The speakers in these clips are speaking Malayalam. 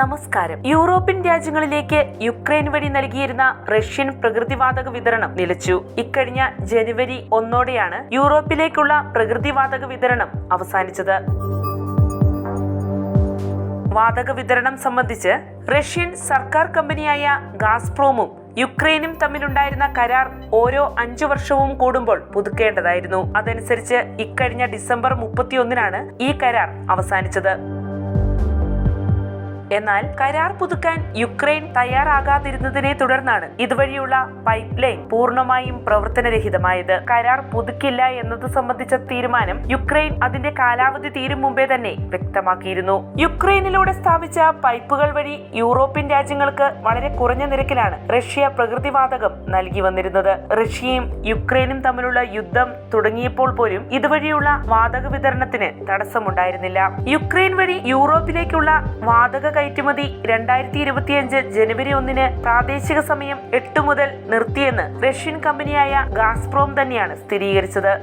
നമസ്കാരം. യൂറോപ്യൻ രാജ്യങ്ങളിലേക്ക് യുക്രൈൻ വഴി നൽകിയിരുന്ന റഷ്യൻ പ്രകൃതിവാതക വിതരണം നിലച്ചു. ഇക്കഴിഞ്ഞ ജനുവരി ഒന്നോടെയാണ് യൂറോപ്പിലേക്കുള്ള പ്രകൃതിവാതക വിതരണം അവസാനിച്ചത്. വാതക വിതരണം സംബന്ധിച്ച് റഷ്യൻ സർക്കാർ കമ്പനിയായ ഗാസ്പ്രോമും യുക്രൈനും തമ്മിലുണ്ടായിരുന്ന കരാർ ഓരോ അഞ്ചു വർഷവും കൂടുമ്പോൾ പുതുക്കേണ്ടതായിരുന്നു. അതനുസരിച്ച് ഇക്കഴിഞ്ഞ ഡിസംബർ മുപ്പത്തിയൊന്നിനാണ് ഈ കരാർ അവസാനിച്ചത്. എന്നാൽ കരാർ പുതുക്കാൻ യുക്രൈൻ തയ്യാറാകാതിരുന്നതിനെ തുടർന്നാണ് ഇതുവഴിയുള്ള പൈപ്പ് ലൈൻ പൂർണമായും പ്രവർത്തനരഹിതമായത്. കരാർ പുതുക്കില്ല എന്നത് സംബന്ധിച്ച തീരുമാനം യുക്രൈൻ അതിന്റെ കാലാവധി തീരും മുമ്പേ തന്നെ വ്യക്തമാക്കിയിരുന്നു. യുക്രൈനിലൂടെ സ്ഥാപിച്ച പൈപ്പുകൾ വഴി യൂറോപ്യൻ രാജ്യങ്ങൾക്ക് വളരെ കുറഞ്ഞ നിരക്കിലാണ് റഷ്യ പ്രകൃതിവാതകം നൽകി വന്നിരുന്നത്. റഷ്യയും യുക്രൈനും തമ്മിലുള്ള യുദ്ധം തുടങ്ങിയപ്പോൾ പോലും ഇതുവഴിയുള്ള വാതക വിതരണത്തിന് തടസ്സമുണ്ടായിരുന്നില്ല. യുക്രൈൻ വഴി യൂറോപ്പിലേക്കുള്ള വാതക കയറ്റുമതി രണ്ടായിരത്തി ഇരുപത്തിയഞ്ച് ജനുവരി ഒന്നിന് പ്രാദേശിക സമയം എട്ട് മുതൽ നിർത്തിയെന്ന് റഷ്യൻ കമ്പനിയായ ഗാസ്പ്രോം തന്നെയാണ് സ്ഥിരീകരിച്ചത്.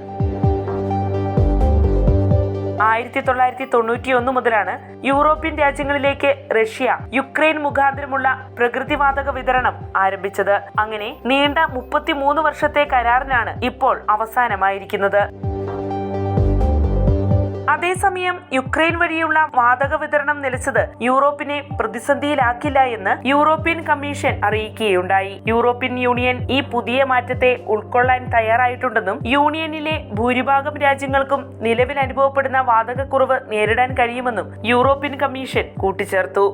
ആയിരത്തി തൊള്ളായിരത്തി തൊണ്ണൂറ്റി ഒന്ന് മുതലാണ് യൂറോപ്യൻ രാജ്യങ്ങളിലേക്ക് റഷ്യ യുക്രൈൻ മുഖാന്തരമുള്ള പ്രകൃതിവാതക വിതരണം ആരംഭിച്ചത്. അങ്ങനെ നീണ്ട മുപ്പത്തിമൂന്ന് വർഷത്തെ കരാറിനാണ് ഇപ്പോൾ അവസാനമായിരിക്കുന്നത്. അതേസമയം യുക്രൈൻ വഴിയുള്ള വാതക വിതരണം നിലച്ചത് യൂറോപ്പിനെ പ്രതിസന്ധിയിലാക്കില്ല എന്ന് യൂറോപ്യൻ കമ്മീഷൻ അറിയിക്കുകയുണ്ടായി. യൂറോപ്യൻ യൂണിയൻ ഈ പുതിയ മാറ്റത്തെ ഉൾക്കൊള്ളാൻ തയ്യാറായിട്ടുണ്ടെന്നും യൂണിയനിലെ ഭൂരിഭാഗം രാജ്യങ്ങൾക്കും നിലവിൽ അനുഭവപ്പെടുന്ന വാതകക്കുറവ് നേരിടാൻ കഴിയുമെന്നും യൂറോപ്യൻ കമ്മീഷൻ കൂട്ടിച്ചേർത്തു.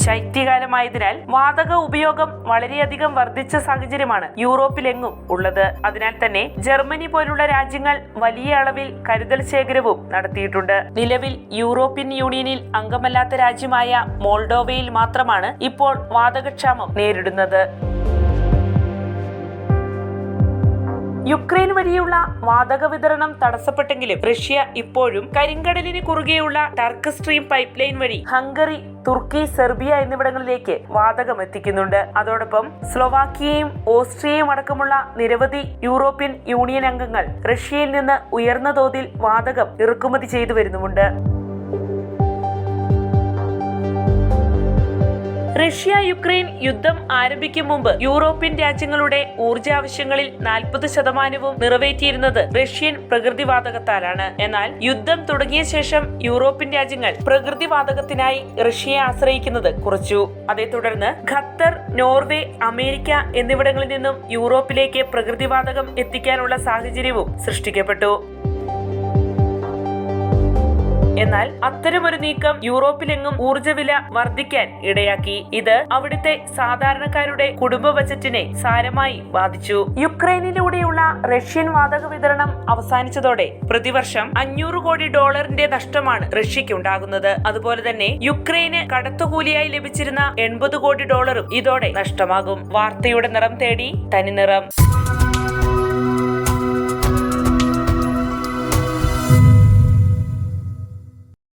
ശൈത്യകാലമായതിനാൽ വാതക ഉപയോഗം വളരെയധികം വർദ്ധിച്ച സാഹചര്യമാണ് യൂറോപ്പിലെങ്ങും ഉള്ളത്. അതിനാൽ തന്നെ ജർമ്മനി പോലുള്ള രാജ്യങ്ങൾ വലിയ അളവിൽ കരുതൽ ശേഖരവും നടത്തിയിട്ടുണ്ട്. നിലവിൽ യൂറോപ്യൻ യൂണിയനിൽ അംഗമല്ലാത്ത രാജ്യമായ മോൾഡോവയിൽ മാത്രമാണ് ഇപ്പോൾ വാതകക്ഷാമം നേരിടുന്നത്. യുക്രൈൻ വഴിയുള്ള വാതക വിതരണം തടസ്സപ്പെട്ടെങ്കിലും റഷ്യ ഇപ്പോഴും കരിങ്കടലിന് കുറുകെയുള്ള ടർക്ക് സ്ട്രീം പൈപ്പ് ലൈൻ വഴി ഹംഗറി തുർക്കി സെർബിയ എന്നിവിടങ്ങളിലേക്ക് വാതകം എത്തിക്കുന്നുണ്ട്. അതോടൊപ്പം സ്ലൊവാക്കിയയും ഓസ്ട്രിയയും അടക്കമുള്ള നിരവധി യൂറോപ്യൻ യൂണിയൻ അംഗങ്ങൾ റഷ്യയിൽ നിന്ന് ഉയർന്ന തോതിൽ വാതകം ഇറക്കുമതി ചെയ്തു വരുന്നുമുണ്ട്. റഷ്യ യുക്രൈൻ യുദ്ധം ആരംഭിക്കും മുമ്പ് യൂറോപ്യൻ രാജ്യങ്ങളുടെ ഊർജ ആവശ്യങ്ങളിൽ നാൽപ്പത് ശതമാനവും നിറവേറ്റിയിരുന്നത് റഷ്യൻ പ്രകൃതിവാതകത്താലാണ്. എന്നാൽ യുദ്ധം തുടങ്ങിയ ശേഷം യൂറോപ്യൻ രാജ്യങ്ങൾ പ്രകൃതിവാതകത്തിനായി റഷ്യയെ ആശ്രയിക്കുന്നത് കുറച്ചു. അതേ തുടർന്ന് ഖത്തർ നോർവേ അമേരിക്ക എന്നിവിടങ്ങളിൽ നിന്നും യൂറോപ്പിലേക്ക് പ്രകൃതിവാതകം എത്തിക്കാനുള്ള സാഹചര്യവും സൃഷ്ടിക്കപ്പെട്ടു. എന്നാൽ അത്തരമൊരു നീക്കം യൂറോപ്പിലെങ്ങും ഊർജവില വർദ്ധിക്കാൻ ഇടയാക്കി. ഇത് അവിടുത്തെ സാധാരണക്കാരുടെ കുടുംബ ബജറ്റിനെ സാരമായി ബാധിച്ചു. യുക്രൈനിലൂടെയുള്ള റഷ്യൻ വാതക വിതരണം അവസാനിച്ചതോടെ പ്രതിവർഷം അഞ്ഞൂറ് കോടി ഡോളറിന്റെ നഷ്ടമാണ് റഷ്യയ്ക്ക് ഉണ്ടാകുന്നത് അതുപോലെ തന്നെ യുക്രൈന് കടത്തുകൂലിയായി ലഭിച്ചിരുന്ന എൺപത് കോടി ഡോളറും ഇതോടെ നഷ്ടമാകും. വാർത്തയുടെ നിറം തേടി തനിനിറം.